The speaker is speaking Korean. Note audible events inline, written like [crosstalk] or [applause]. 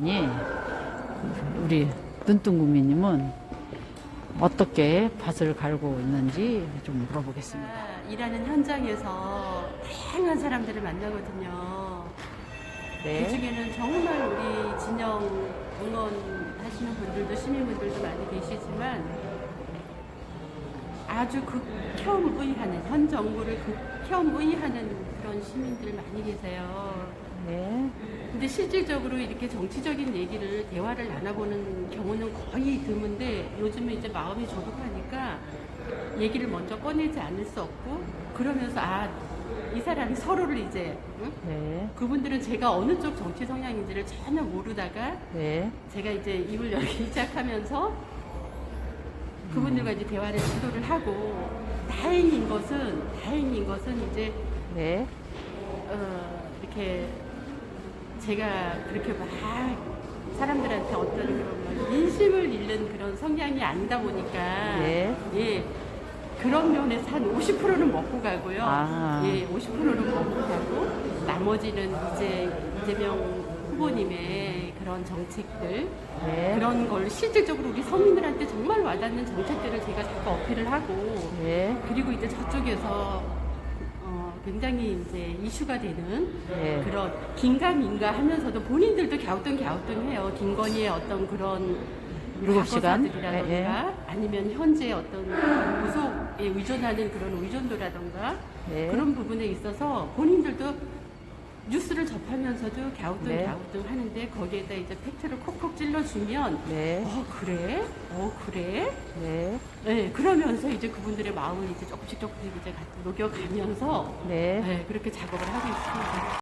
예, 우리 눈뜬구미님은 어떻게 밭을 갈고 있는지 좀 물어보겠습니다. 제가 일하는 현장에서 다양한 사람들을 만나거든요. 그 네, 중에는 정말 우리 진영 응원하시는 분들도 시민분들도 많이 계시지만 아주 극혐의하는 현 정부를 극혐의하는 그런 시민들 많이 계세요. 네, 근데 실질적으로 이렇게 정치적인 얘기를 대화를 나눠보는 경우는 거의 드문데 요즘은 이제 마음이 조급하니까 얘기를 먼저 꺼내지 않을 수 없고 그러면서 아 이 사람이 서로를 이제 응? 네, 그분들은 제가 어느 쪽 정치 성향인지를 전혀 모르다가 네, 제가 이제 입을 열기 [laughs] 시작하면서 그분들과 이제 대화를 시도를 하고 다행인 것은 다행인 것은 이제 네, 어, 이렇게 제가 그렇게 막 사람들한테 어떤 그런 막 인심을 잃는 그런 성향이 아니다 보니까 네. 예 그런 면에서 한 50%는 먹고 가고요. 아. 예, 50%는 먹고 가고 나머지는 이제 이재명 후보님의 그런 정책들 네, 그런 걸 실질적으로 우리 서민들한테 정말 와닿는 정책들을 제가 자꾸 어필을 하고 네, 그리고 이제 저쪽에서 어, 굉장히 이제 이슈가 되는 네. 그런 긴가민가 하면서도 본인들도 갸우뚱갸우뚱해요. 김건희의 어떤 그런 일곱 시간? 사건들이라던가 예, 예. 아니면 현재 어떤 구속에 의존하는 그런 의존도라던가 네. 그런 부분에 있어서 본인들도 뉴스를 접하면서도 네. 갸우뚱갸우뚱 하는데 거기에다 이제 팩트를 콕콕 찔러주면 네, 어 그래? 어 그래? 네, 네, 그러면서 이제 그분들의 마음을 이제 조금씩 조금씩 이제 녹여가면서 네. 네, 그렇게 작업을 하고 있습니다.